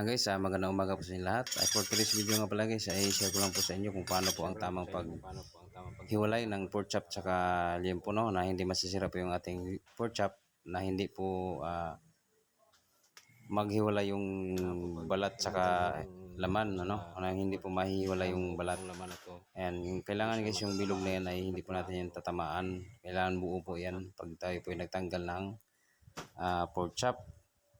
Ah guys, ah, magandang umaga po sa inyo lahat. Ah, for today's video nga pala guys, ay share ko lang po sa inyo kung paano po ang tamang paghiwalay ng pork chop tsaka liempo no, na hindi masisira po yung ating pork chop na hindi po ah, maghiwalay yung balat tsaka laman ano, na hindi po mahiwalay yung balat. Yung kailangan guys yung bilog na yan ay hindi po natin yan tatamaan. Kailangan buo po yan pag tayo po ay nagtanggal ng ah, pork chop.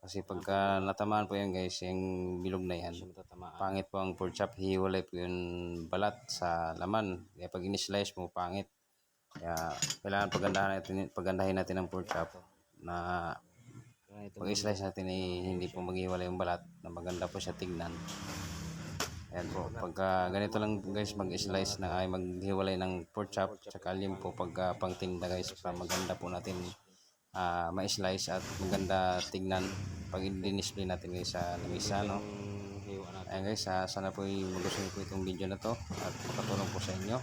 Kasi pagka natamaan po yan guys, yung bilog na yan, pangit po ang pork chop, hiwalay po yung balat sa laman. Kaya pag in-slice mo, pangit. Kaya kailangan pagandahan natin, pagandahin natin ang pork chop na pag i-slice natin ay hindi po maghiwalay yung balat na maganda po siya tignan. Ayan po, pagka ganito lang guys mag-slice na ay maghiwalay ng pork chop tsaka limpo pagka pangtinda guys para maganda po natin ah ma-slice at maganda tignan pag i-display natin guys sa lamisa no. Ayan guys, ah, sana po magustuhan po itong video na to at makatulong po sa inyo.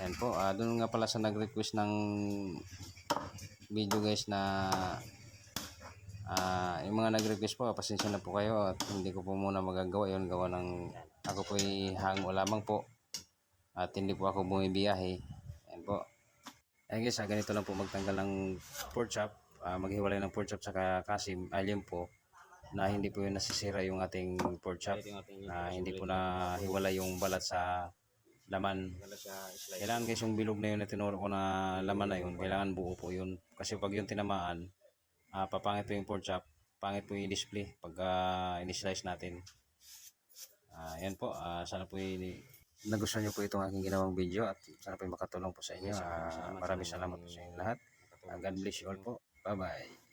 Ayan po, ah, doon nga pala sa nag-request ng video guys na ah yung mga nag-request po, pasensya na po kayo at hindi ko po muna magagawa yon gawa ng ako po ay hango lamang po at hindi po ako bumibiyahe. Ayan po. Ayan guys, ah, ganito lang po magtanggal ng pork chop, ah, maghiwalay ng pork chop saka kasim, alien po na hindi po yung nasisira yung ating pork chop na hindi po na hiwalay yung balat sa laman. Kailangan guys yung bilog na yun na tinuro ko na laman na yun, kailangan buo po yun. Kasi pag yung tinamaan, ah, papangit po yung pork chop, pangit po yung display pag uh, in-slice natin. Ah, yan po, ah, sana po yung nagustuhan niyo po itong aking ginawang video at sana po makatulong po sa inyo. Ah, maraming salamat po sa inyo lahat. Ah, God bless you all po. Bye-bye.